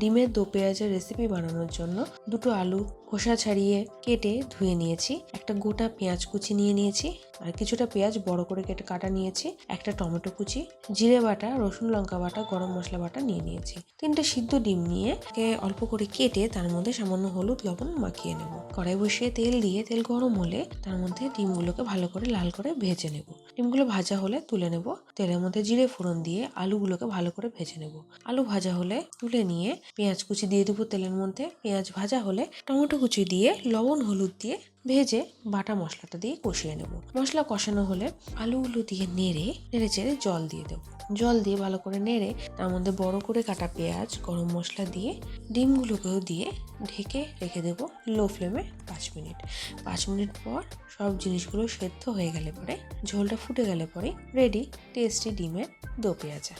ডিমের দো পেঁয়াজের রেসিপি বানানোর জন্য দুটো আলু খোসা ছাড়িয়ে কেটে ধুয়ে নিয়েছি। একটা গোটা পেঁয়াজ কুচি নিয়ে নিয়েছি আর কিছুটা পেঁয়াজ বড় করে কেটে কাটা নিয়েছি। একটা টমেটো কুচি, জিরে বাটা, রসুন লঙ্কা বাটা, গরম মশলা বাটা নিয়ে নিয়েছি। তিনটে সিদ্ধ ডিম নিয়ে অল্প করে কেটে তার মধ্যে সামান্য হলুদ, লবণ মাখিয়ে নেব। কড়াই বসিয়ে তেল দিয়ে তেল গরম হলে তার মধ্যে ডিমগুলোকে ভালো করে লাল করে ভেজে নেব। ডিমগুলো ভাজা হলে তুলে নেব। তেলের মধ্যে জিরে ফোড়ন দিয়ে আলুগুলোকে ভালো করে ভেজে নেব। আলু ভাজা হলে তুলে নিয়ে পেঁয়াজ কুচি দিয়ে দেবো তেলের মধ্যে। পেঁয়াজ ভাজা হলে টমেটো কুচি দিয়ে লবণ, হলুদ দিয়ে ভেজে বাটা মশলাটা দিয়ে কষিয়ে নেব। মশলা কষানো হলে আলুগুলো দিয়ে নেড়ে নেড়ে চেড়ে জল দিয়ে দেবো। জল দিয়ে ভালো করে নেড়ে তার মধ্যে বড় করে কাটা পেঁয়াজ, গরম মশলা দিয়ে ডিমগুলোকেও দিয়ে ঢেকে রেখে দেবো লো ফ্লেমে। পাঁচ মিনিট। পাঁচ মিনিট পর সব জিনিসগুলো সেদ্ধ হয়ে গেলে পরে ঝোলটা ফুটে গেলে পরে রেডি টেস্টি ডিমের দো পেঁয়াজা।